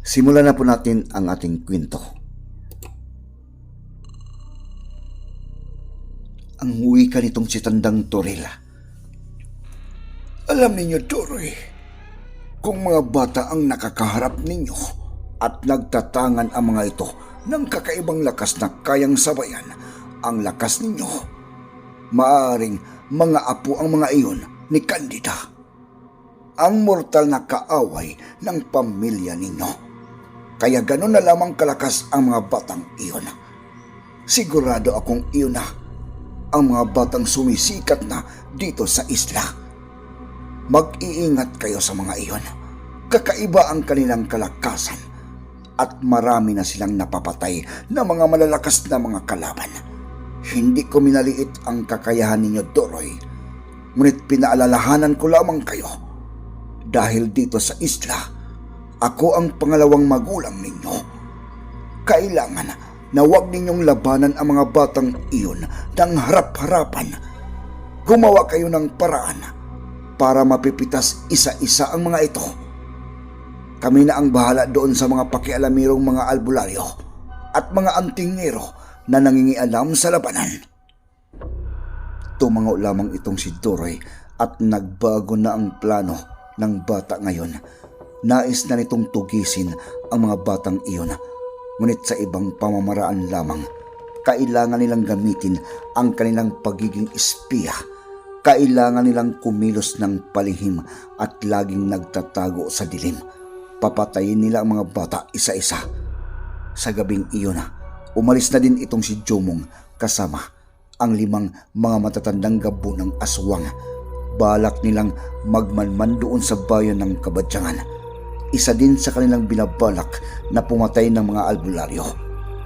Simulan na po natin ang ating kwento. ang wika nitong si Tandang Torila. Alam ninyo, Toroy, kung mga bata ang nakakaharap ninyo at nagtatangan ang mga ito ng kakaibang lakas na kayang sabayan ang lakas ninyo, maaring mga apo ang mga iyon ni Candida. Ang mortal na kaaway ng pamilya ninyo. Kaya ganun na lamang kalakas ang mga batang iyon. Sigurado akong iyon na ang mga batang sumisikat na dito sa isla. Mag-iingat kayo sa mga iyon. Kakaiba ang kanilang kalakasan at marami na silang napapatay na mga malalakas na mga kalaban. Hindi ko minaliit ang kakayahan ninyo, Doroy. Ngunit pinaalalahanan ko lamang kayo. Dahil dito sa isla, ako ang pangalawang magulang ninyo. Kailangan na huwag ninyong labanan ang mga batang iyon ng harap-harapan. Gumawa kayo ng paraan para mapipitas isa-isa ang mga ito. Kami na ang bahala doon sa mga pakialamirong mga albularyo at mga antingero na nangingialam sa labanan. Tumango lamang itong si Doroy at nagbago na ang plano ng bata ngayon. Nais na nitong tugisin ang mga batang iyon ngunit sa ibang pamamaraan lamang. Kailangan nilang gamitin ang kanilang pagiging espiya. Kailangan nilang kumilos ng palihim at laging nagtatago sa dilim. Papatayin nila ang mga bata isa-isa. Sa gabing iyon, umalis na din itong si Jomong kasama ang limang mga matatandang gabo ng aswang. Balak nilang magmanman doon sa bayan ng Kabadyangan isa din sa kanilang binabalak na pumatay ng mga albularyo.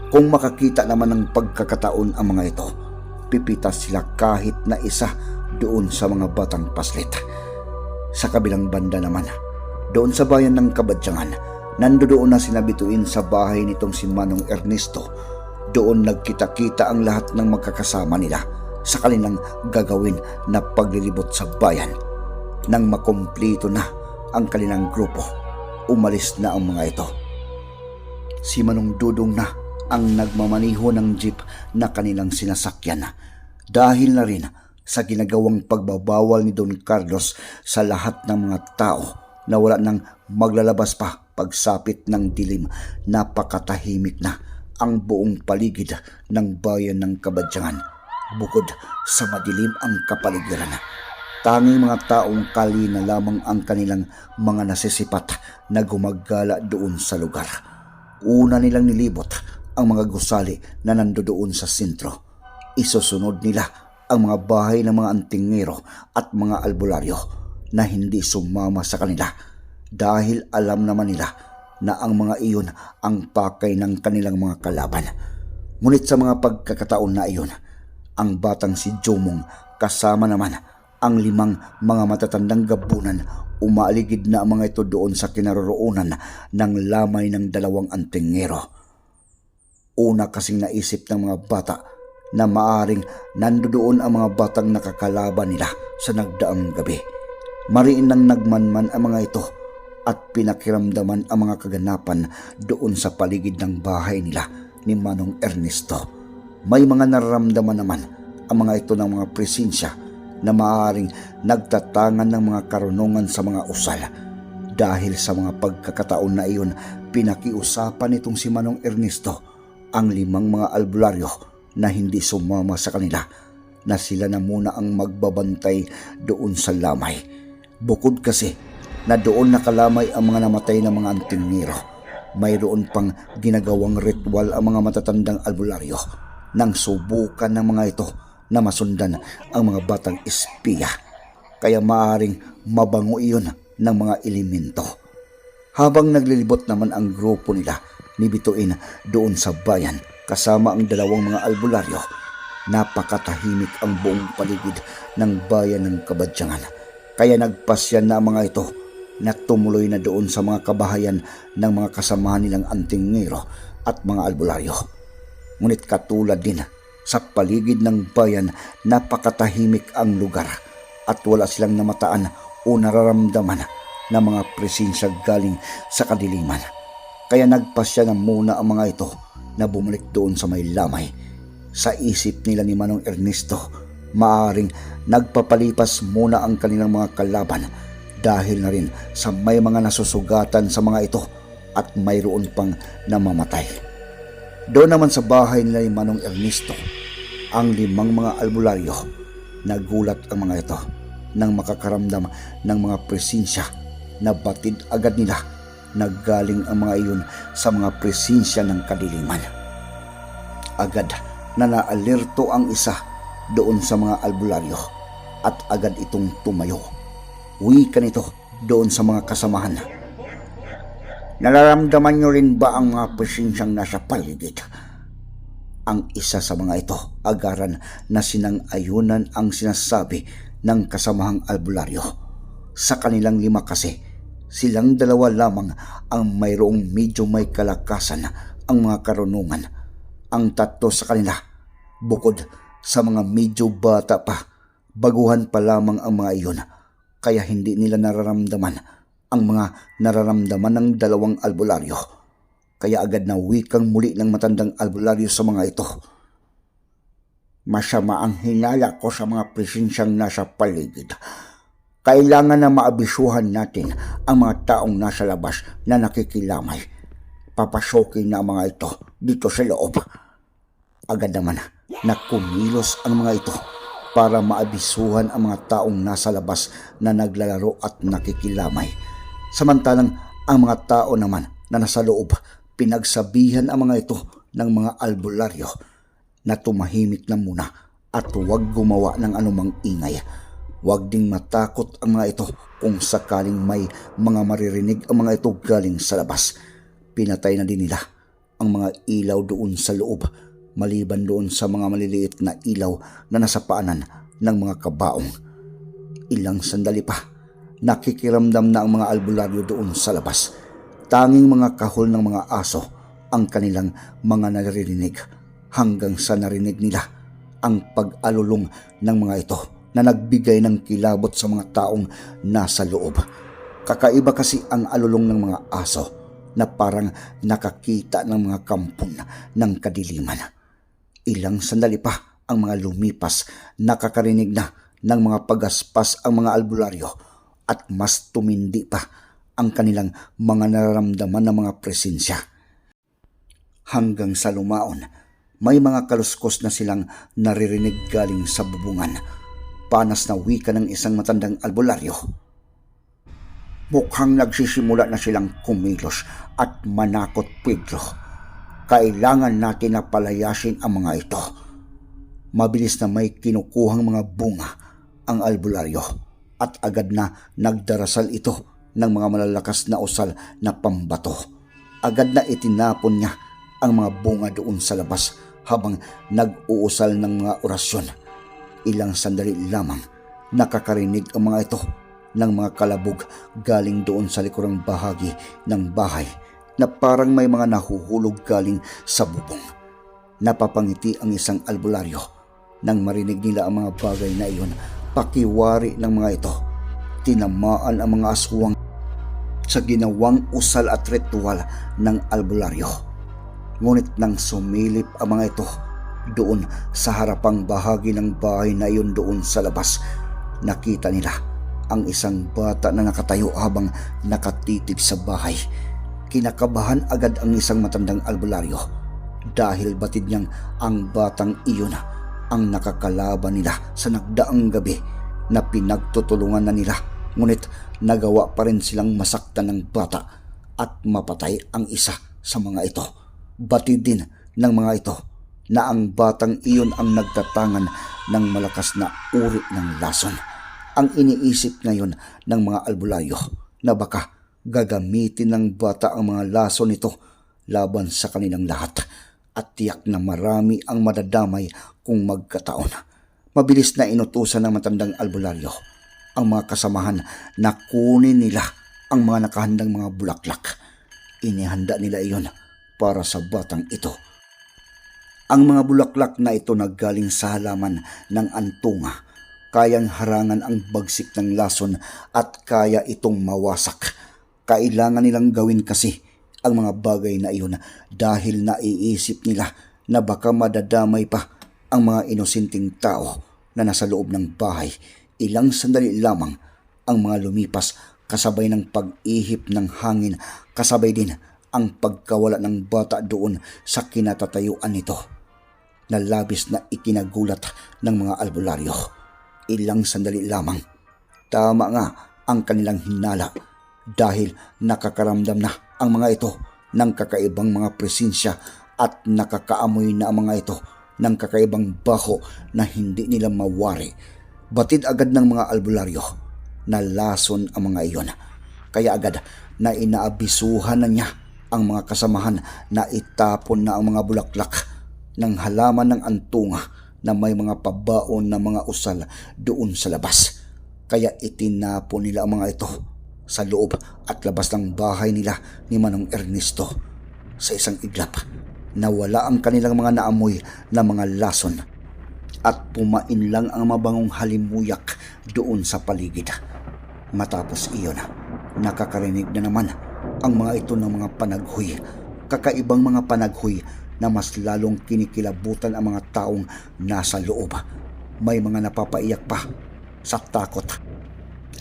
Kung makakita naman ng pagkakataon ang mga ito, pipitas sila kahit na isa doon sa mga batang paslit. Sa kabilang banda naman, doon sa bayan ng Kabadyangan, nandoon na sinabituin sa bahay nitong si Manong Ernesto. Doon nagkita-kita ang lahat ng magkakasama nila sa kanilang gagawin na paglilibot sa bayan. Nang makumplito na ang kanilang grupo, umalis na ang mga ito. Si Manong Dudong na ang nagmamaniho ng jeep na kanilang sinasakyan dahil na rin sa ginagawang pagbabawal ni Don Carlos sa lahat ng mga tao na wala nang maglalabas pa pagsapit ng dilim napakatahimik na ang buong paligid ng bayan ng Kabadyangan bukod sa madilim ang kapaligiran Tanging mga taong kali na lamang ang kanilang mga nasisipat na gumagala doon sa lugar. Una nilang nilibot ang mga gusali na nandoon sa sentro. Isusunod nila ang mga bahay ng mga antingero at mga albularyo na hindi sumama sa kanila dahil alam naman nila na ang mga iyon ang pakay ng kanilang mga kalaban. Ngunit sa mga pagkakataon na iyon, ang batang si Jomong kasama naman ang limang mga matatandang gabunan umaaligid na ang mga ito doon sa kinaroroonan ng lamay ng dalawang antingero. Una kasing naisip ng mga bata na maaring nandoon ang mga batang nakakalaban nila sa nagdaang gabi. Mariin nang nagmanman ang mga ito at pinakiramdaman ang mga kaganapan doon sa paligid ng bahay nila ni Manong Ernesto. May mga nararamdaman naman ang mga ito ng mga presensya na maaring nagtatangan ng mga karunungan sa mga usal. Dahil sa mga pagkakataon na iyon, pinakiusapan nitong si Manong Ernesto ang limang mga albularyo na hindi sumama sa kanila na sila na muna ang magbabantay doon sa lamay. Bukod kasi na doon nakalamay ang mga namatay na mga antingero. Mayroon pang ginagawang ritual ang mga matatandang albularyo nang subukan ng mga ito na masundan ang mga batang espiya. Kaya maaring mabango iyon ng mga elemento. Habang naglilibot naman ang grupo nila ni Bituin doon sa bayan kasama ang dalawang mga albularyo, napakatahimik ang buong paligid ng bayan ng Kabadyangan. Kaya nagpasyan na ang mga ito na tumuloy na doon sa mga kabahayan ng mga kasamahan nilang antingero at mga albularyo. Ngunit katulad din sa paligid ng bayan, napakatahimik ang lugar at wala silang namataan o nararamdaman na mga presensya galing sa kadiliman. Kaya nagpasya na muna ang mga ito na bumalik doon sa may lamay. Sa isip nila ni Manong Ernesto, maaring nagpapalipas muna ang kanilang mga kalaban dahil na rin sa may mga nasusugatan sa mga ito at mayroon pang namamatay. Doon naman sa bahay nila ni Manong Ernesto, ang limang mga albularyo, nagulat ang mga ito nang makakaramdam ng mga presensya na batid agad nila naggaling ang mga iyon sa mga presensya ng kadiliman. Agad na naalerto ang isa doon sa mga albularyo at agad itong tumayo. Wika nito doon sa mga kasamahan. Nararamdaman nyo rin ba ang mga presensyang nasa paligid? Ang isa sa mga ito, agaran na sinang ayunan ang sinasabi ng kasamahang albularyo. Sa kanilang lima kasi, silang dalawa lamang ang mayroong medyo may kalakasan ang mga karunungan. Ang tatlo sa kanila, bukod sa mga medyo bata pa, baguhan pa lamang ang mga iyon, kaya hindi nila nararamdaman ang mga nararamdaman ng dalawang albularyo. Kaya agad na wikang muli ng matandang albularyo sa mga ito. Masama ang hinala ko sa mga presensyang nasa paligid. Kailangan na maabisuhan natin ang mga taong nasa labas na nakikilamay. Papasokin na ang mga ito dito sa loob. Agad naman na kumilos ang mga ito para maabisuhan ang mga taong nasa labas na naglalaro at nakikilamay. Samantalang ang mga tao naman na nasa loob, pinagsabihan ang mga ito ng mga albularyo na tumahimik na muna at huwag gumawa ng anumang ingay. Huwag ding matakot ang mga ito kung sakaling may mga maririnig ang mga ito galing sa labas. Pinatay na din nila ang mga ilaw doon sa loob maliban doon sa mga maliliit na ilaw na nasa paanan ng mga kabaong. Ilang sandali pa, nakikiramdam na ang mga albularyo doon sa labas. Tanging mga kahol ng mga aso ang kanilang mga naririnig hanggang sa narinig nila ang pag-alulong ng mga ito na nagbigay ng kilabot sa mga taong nasa loob. Kakaiba kasi ang alulong ng mga aso na parang nakakita ng mga kampon ng kadiliman. Ilang sandali pa ang mga lumipas, nakakarinig na ng mga pagaspas ang mga albularyo at mas tumindi pa ang kanilang mga nararamdaman ng mga presensya. Hanggang sa lumaon, may mga kaluskos na silang naririnig galing sa bubungan. Panas na wika ng isang matandang albularyo. Mukhang nagsisimula na silang kumilos at manakot Pedro. Kailangan natin na palayasin ang mga ito. Mabilis na may kinukuhang mga bunga ang albularyo at agad na nagdarasal ito ng mga malalakas na usal na pambato. Agad na itinapon niya ang mga bunga doon sa labas habang nag-uusal ng mga orasyon. Ilang sandali lamang nakakarinig ang mga ito ng mga kalabog galing doon sa likurang bahagi ng bahay na parang may mga nahuhulog galing sa bubong. Napapangiti ang isang albularyo nang marinig nila ang mga bagay na iyon pakiwari ng mga ito. Tinamaan ang mga aswang sa ginawang usal at ritual ng albularyo. Ngunit nang sumilip ang mga ito doon sa harapang bahagi ng bahay na iyon doon sa labas, nakita nila ang isang bata na nakatayo habang nakatitig sa bahay. Kinakabahan agad ang isang matandang albularyo. dahil batid niyang ang batang iyon ang nakakalaban nila sa nagdaang gabi na pinagtutulungan na nila ngunit nagawa pa rin silang masaktan ng bata at mapatay ang isa sa mga ito. Batid din ng mga ito na ang batang iyon ang nagtatangan ng malakas na uri ng lason. Ang iniisip ngayon ng mga albularyo na baka gagamitin ng bata ang mga lason nito laban sa kanilang lahat at tiyak na marami ang madadamay kung magkataon. Mabilis na inutusan ng matandang albularyo ang mga kasamahan na kunin nila ang mga nakahandang mga bulaklak. Inihanda nila iyon para sa batang ito. Ang mga bulaklak na ito naggaling sa halaman ng antunga. Kayang harangan ang bagsik ng lason at kaya itong mawasak. Kailangan nilang gawin kasi ang mga bagay na iyon dahil naiisip nila na baka madadamay pa ang mga inosinting tao na nasa loob ng bahay. Ilang sandali lamang ang mga lumipas kasabay ng pag-ihip ng hangin kasabay din ang pagkawala ng bata doon sa kinatatayuan nito na labis na ikinagulat ng mga albularyo. Ilang sandali lamang. Tama nga ang kanilang hinala dahil nakakaramdam na ang mga ito ng kakaibang mga presensya at nakakaamoy na ang mga ito ng kakaibang baho na hindi nila mawari. Batid agad ng mga albularyo na lason ang mga iyon. Kaya agad na inaabisuhan na niya ang mga kasamahan na itapon na ang mga bulaklak ng halaman ng antunga na may mga pabaon na mga usal doon sa labas. Kaya itinapon nila ang mga ito sa loob at labas ng bahay nila ni Manong Ernesto. Sa isang iglap, nawala ang kanilang mga naamoy na mga lason at pumain lang ang mabangong halimuyak doon sa paligid. Matapos iyon, nakakarinig na naman ang mga ito ng mga panaghoy, kakaibang mga panaghoy na mas lalong kinikilabutan ang mga taong nasa loob. May mga napapaiyak pa sa takot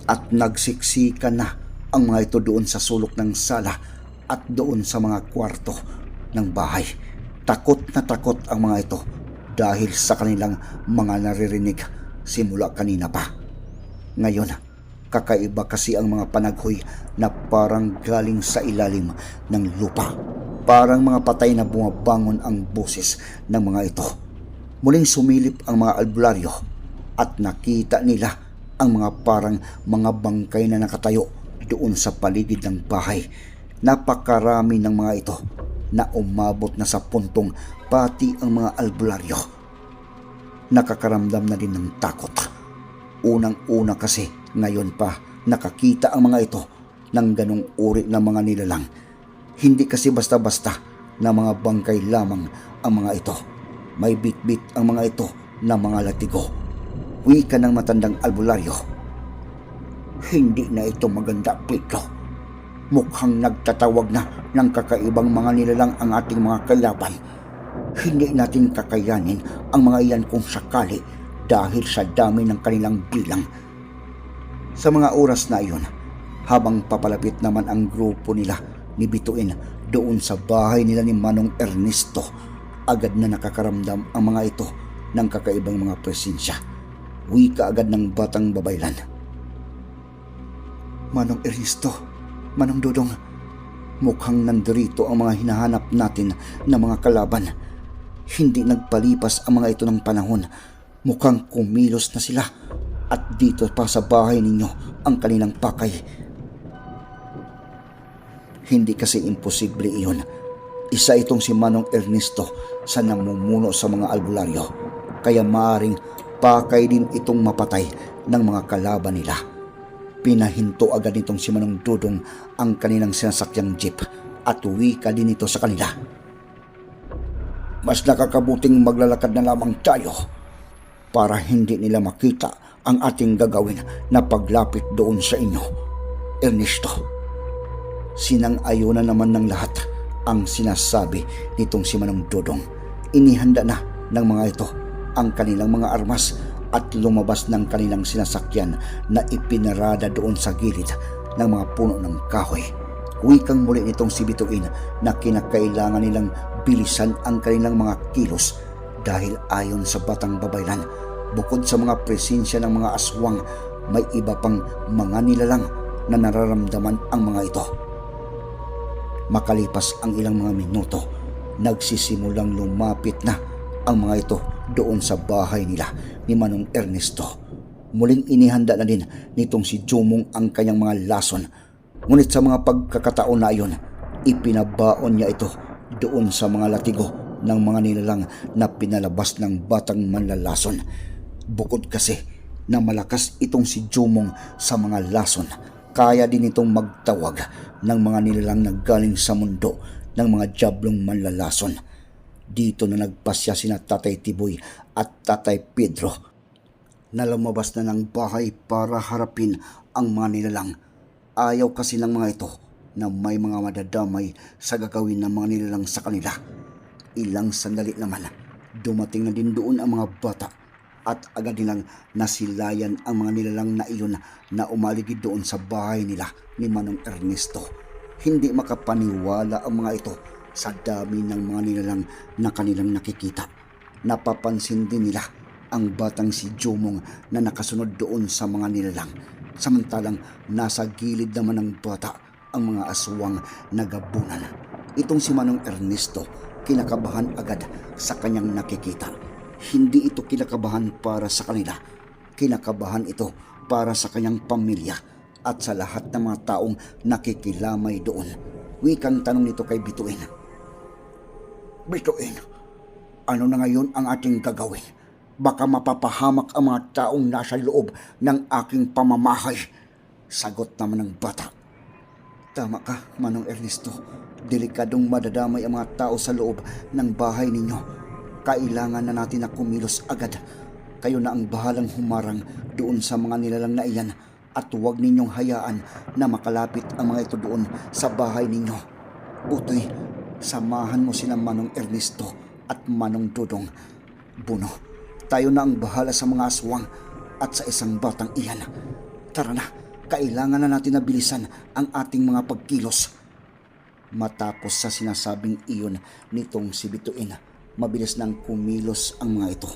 at nagsiksikan na ang mga ito doon sa sulok ng sala at doon sa mga kwarto ng bahay. Takot na takot ang mga ito dahil sa kanilang mga naririnig simula kanina pa. Ngayon, kakaiba kasi ang mga panaghoy na parang galing sa ilalim ng lupa. Parang mga patay na bumabangon ang boses ng mga ito. Muling sumilip ang mga albularyo at nakita nila ang mga parang mga bangkay na nakatayo doon sa paligid ng bahay. Napakarami ng mga ito na umabot na sa puntong pati ang mga albularyo. Nakakaramdam na din ng takot. Unang-una kasi ngayon pa nakakita ang mga ito ng ganong uri ng mga nilalang. Hindi kasi basta-basta na mga bangkay lamang ang mga ito. May bit-bit ang mga ito na mga latigo. Wika ng matandang albularyo. Hindi na ito maganda, Pedro. Mukhang nagtatawag na ng kakaibang mga nilalang ang ating mga kalaban. Hindi natin kakayanin ang mga iyan kung sakali dahil sa dami ng kanilang bilang. Sa mga oras na iyon, habang papalapit naman ang grupo nila ni Bituin doon sa bahay nila ni Manong Ernesto, agad na nakakaramdam ang mga ito ng kakaibang mga presensya. Wika agad ng batang babaylan. Manong Ernesto, Manong Dodong, mukhang nandirito ang mga hinahanap natin na mga kalaban. Hindi nagpalipas ang mga ito ng panahon. Mukhang kumilos na sila at dito pa sa bahay ninyo ang kanilang pakay. Hindi kasi imposible iyon. Isa itong si Manong Ernesto sa namumuno sa mga albularyo. Kaya maaring pakay din itong mapatay ng mga kalaban nila. Pinahinto agad nitong si Manong Dudong ang kanilang sinasakyang jeep at wika din ito sa kanila. Mas nakakabuting maglalakad na lamang tayo para hindi nila makita ang ating gagawin na paglapit doon sa inyo. Ernesto, sinang-ayo na naman ng lahat ang sinasabi nitong si Manong Dudong. Inihanda na ng mga ito ang kanilang mga armas at lumabas ng kanilang sinasakyan na ipinarada doon sa gilid ng mga puno ng kahoy. Wikang muli nitong si Bituin na kinakailangan nilang bilisan ang kanilang mga kilos dahil ayon sa batang babaylan, bukod sa mga presensya ng mga aswang, may iba pang mga nilalang na nararamdaman ang mga ito. Makalipas ang ilang mga minuto, nagsisimulang lumapit na ang mga ito doon sa bahay nila ni Manong Ernesto. Muling inihanda na din nitong si Jumong ang kanyang mga lason. Ngunit sa mga pagkakataon na iyon, ipinabaon niya ito doon sa mga latigo ng mga nilalang na pinalabas ng batang manlalason. Bukod kasi na malakas itong si Jumong sa mga lason, kaya din itong magtawag ng mga nilalang na galing sa mundo ng mga jablong manlalason. Dito na nagpasya sina Tatay Tiboy at Tatay Pedro na lumabas na ng bahay para harapin ang mga nilalang. Ayaw kasi ng mga ito na may mga madadamay sa gagawin ng mga nilalang sa kanila. Ilang sandali naman, dumating na din doon ang mga bata at agad nilang nasilayan ang mga nilalang na iyon na umaligid doon sa bahay nila ni Manong Ernesto. Hindi makapaniwala ang mga ito sa dami ng mga nilalang na kanilang nakikita. Napapansin din nila ang batang si Jomong na nakasunod doon sa mga nilalang. Samantalang nasa gilid naman ng bata ang mga aswang na gabunan. Itong si Manong Ernesto, kinakabahan agad sa kanyang nakikita. Hindi ito kinakabahan para sa kanila. Kinakabahan ito para sa kanyang pamilya at sa lahat ng mga taong nakikilamay doon. Wikang tanong nito kay Bituin. Bituin, ano na ngayon ang ating gagawin? Baka mapapahamak ang mga taong nasa loob ng aking pamamahay. Sagot naman ng bata. Tama ka, Manong Ernesto. Delikadong madadamay ang mga tao sa loob ng bahay ninyo. Kailangan na natin na kumilos agad. Kayo na ang bahalang humarang doon sa mga nilalang na iyan at huwag ninyong hayaan na makalapit ang mga ito doon sa bahay ninyo. Utoy, samahan mo sina Manong Ernesto at Manong Dudong. Buno, tayo na ang bahala sa mga aswang at sa isang batang iyan. Tara na, kailangan na natin na bilisan ang ating mga pagkilos. Matapos sa sinasabing iyon nitong si Bituin, mabilis nang kumilos ang mga ito.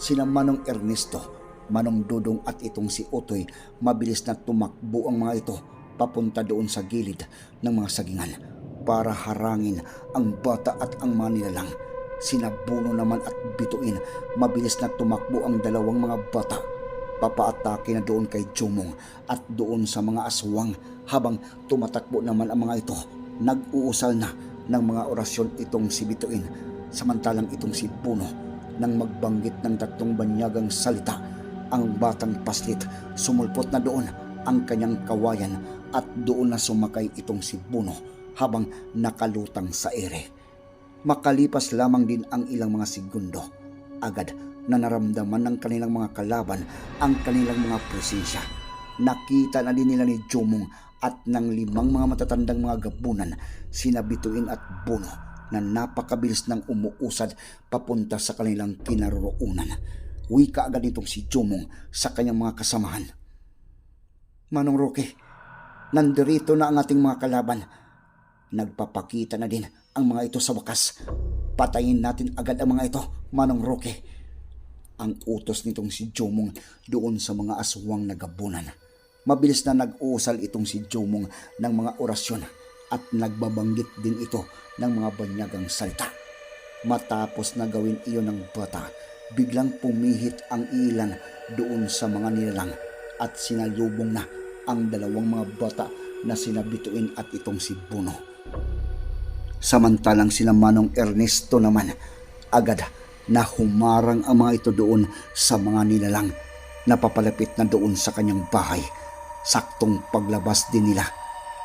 Sina Manong Ernesto, Manong Dudong at itong si Utoy, mabilis na tumakbo ang mga ito papunta doon sa gilid ng mga sagingan para harangin ang bata at ang mga nilalang. Sinabuno naman at bituin, mabilis na tumakbo ang dalawang mga bata. Papaatake na doon kay Jumong at doon sa mga aswang habang tumatakbo naman ang mga ito. Nag-uusal na ng mga orasyon itong si Bituin samantalang itong si Puno nang magbanggit ng tatlong banyagang salita ang batang paslit sumulpot na doon ang kanyang kawayan at doon na sumakay itong si Puno habang nakalutang sa ere. Makalipas lamang din ang ilang mga segundo, agad na naramdaman ng kanilang mga kalaban ang kanilang mga presensya. Nakita na din nila ni Jomong at ng limang mga matatandang mga gabunan, sina Bituin at Bono na napakabilis ng umuusad papunta sa kanilang kinaroroonan. Wika agad nitong si Jomong sa kanyang mga kasamahan. Manong Roque, nandirito na ang ating mga kalaban. Nagpapakita na din ang mga ito sa wakas. Patayin natin agad ang mga ito, Manong Roque. Ang utos nitong si Jomong doon sa mga aswang na gabunan. Mabilis na nag-uusal itong si Jomong ng mga orasyon at nagbabanggit din ito ng mga banyagang salita. Matapos na gawin iyon ng bata, biglang pumihit ang ilan doon sa mga nilalang at sinalubong na ang dalawang mga bata na sinabituin at itong si Buno. Samantalang sina Manong Ernesto naman, agad na humarang ang mga ito doon sa mga nilalang na papalapit na doon sa kanyang bahay. Saktong paglabas din nila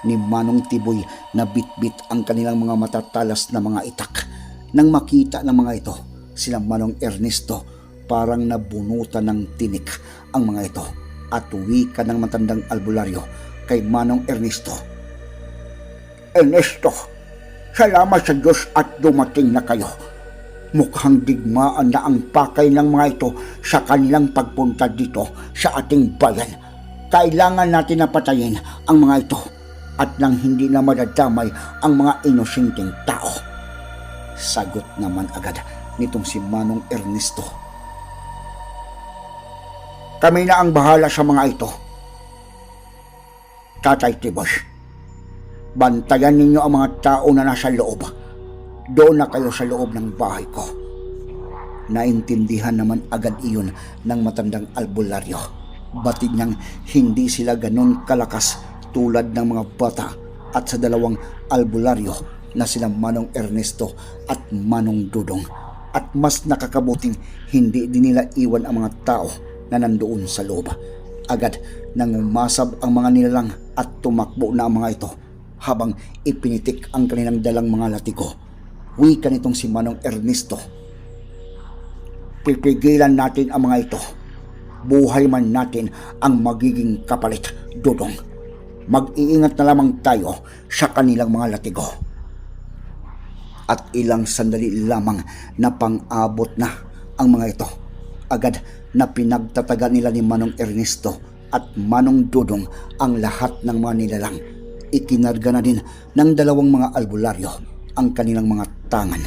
ni Manong Tiboy na bitbit ang kanilang mga matatalas na mga itak. Nang makita ng mga ito, sila Manong Ernesto parang nabunutan ng tinik ang mga ito at wika ng matandang albularyo kay Manong Ernesto. Ernesto, salamat sa Diyos at dumating na kayo. Mukhang digmaan na ang pakay ng mga ito sa kanilang pagpunta dito sa ating bayan. Kailangan natin na patayin ang mga ito at nang hindi na madadamay ang mga inosenteng tao. Sagot naman agad nitong si Manong Ernesto. Kami na ang bahala sa mga ito. Tatay Tibos, bantayan ninyo ang mga tao na nasa loob. Doon na kayo sa loob ng bahay ko. Naintindihan naman agad iyon ng matandang albularyo. Batid niyang hindi sila ganon kalakas tulad ng mga bata at sa dalawang albularyo na sila Manong Ernesto at Manong Dudong. At mas nakakabuting hindi din nila iwan ang mga tao na nandoon sa loob. Agad nang umasab ang mga nilalang at tumakbo na ang mga ito habang ipinitik ang kanilang dalang mga latigo. Wika nitong si Manong Ernesto pipigilan natin ang mga ito. Buhay man natin ang magiging kapalit, Dudong. Mag-iingat na lamang tayo sa kanilang mga latigo. At ilang sandali lamang na pang-abot na ang mga ito. Agad na pinagtataga nila ni Manong Ernesto at Manong Dudong ang lahat ng mga nilalang. Ikinarga na din ng dalawang mga albularyo ang kanilang mga tangan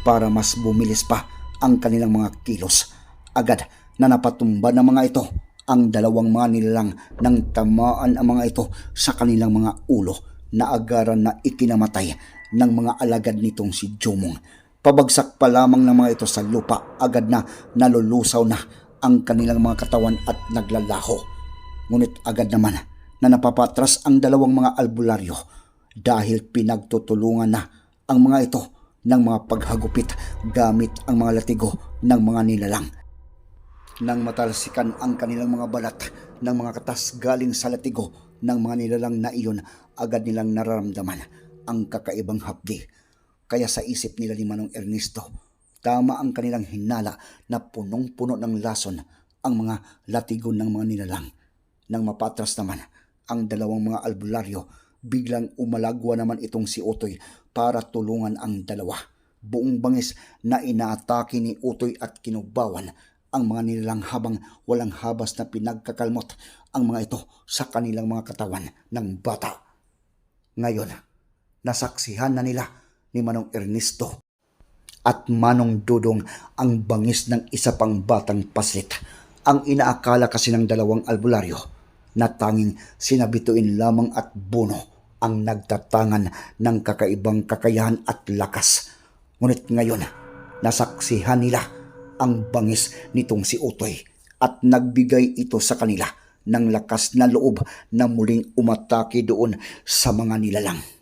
para mas bumilis pa ang kanilang mga kilos. Agad na napatumba ng mga ito ang dalawang mga nilalang nang tamaan ang mga ito sa kanilang mga ulo na agaran na ikinamatay ng mga alagad nitong si Jomong. Pabagsak pa lamang ng mga ito sa lupa, agad na nalulusaw na ang kanilang mga katawan at naglalaho. Ngunit agad naman na napapatras ang dalawang mga albularyo dahil pinagtutulungan na ang mga ito ng mga paghagupit gamit ang mga latigo ng mga nilalang. Nang matalsikan ang kanilang mga balat ng mga katas galing sa latigo ng mga nilalang na iyon, agad nilang nararamdaman ang kakaibang hapdi. Kaya sa isip nila ni Manong Ernesto, tama ang kanilang hinala na punong-puno ng lason ang mga latigo ng mga nilalang. Nang mapatras naman ang dalawang mga albularyo, biglang umalagwa naman itong si Utoy para tulungan ang dalawa. Buong bangis na inaatake ni Utoy at kinubawan ang mga nilalang habang walang habas na pinagkakalmot ang mga ito sa kanilang mga katawan ng bata. Ngayon, nasaksihan na nila ni Manong Ernesto at Manong Dudong ang bangis ng isa pang batang paslit. Ang inaakala kasi ng dalawang albularyo na tanging sinabituin lamang at buno ang nagtatangan ng kakaibang kakayahan at lakas. Ngunit ngayon, nasaksihan nila ang bangis nitong si Utoy at nagbigay ito sa kanila ng lakas na loob na muling umatake doon sa mga nilalang.